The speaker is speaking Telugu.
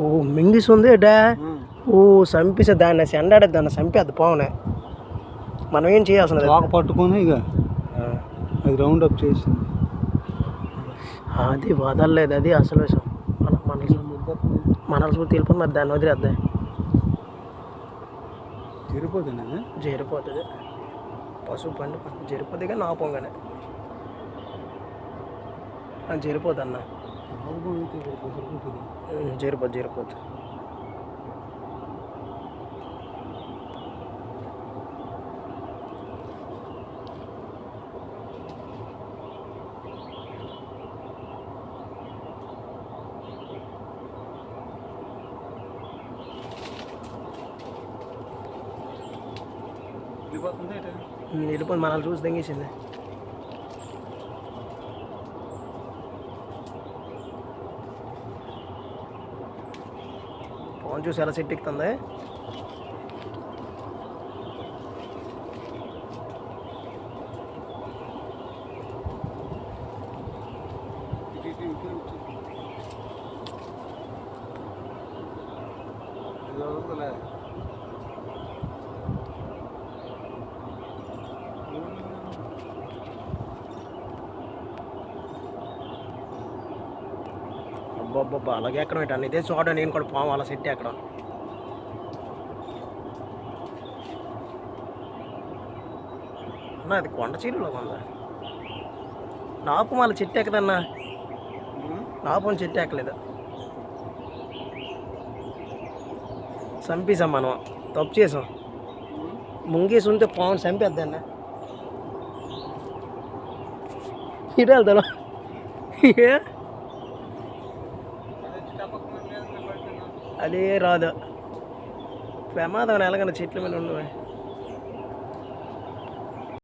ఓ మింగిస్ ఉంది డా? ఓ చంపిసే దాన్ని సెండాడే దాన్ని చంపేద్ది పావునే మనం ఏం చేయాల్సిన తోక పట్టుకొని ఇక అది రౌండ్ అప్ చేసింది అది వదలలేదు అది అసలు విషయం. మన మనల్సి మనల్సి తెలిపోతుంది మరి దాన్ని వదిలేద్దాం. తిరిపోతుంది జరిపోతుంది. పశువు పండు జరిపోతుంది కానీ ఆపంగానే జరిపోద్ది అన్న జరిపోద్ది జరిపోద్ది వెళ్ళిపోయి మనల్ని చూసి తెంగేసింది ఫోన్ చూసి ఎలా సెట్ ఎక్కుతుంది. అబ్బబ్బబ్బా అలాగే ఎక్కడ పెట్టాను ఇదే చూడ నేను కూడా పాము అలా సెట్ ఎక్కడ. అన్నా అది కొండ చీరలో ఉందా నాపు మళ్ళీ చెట్టు ఎక్కదన్నా? నాపు చెట్టు ఎక్కలేదు. చంపేసాం మనం. తప్పు చేసాం ముంగేసి ఉంటే పావును చంపేద్దన్నా. ఇటు వెళ్తాను. ఏ? అదే రాదు ప్రమాదం ఎలాగైనా చెట్ల మీద ఉండవే.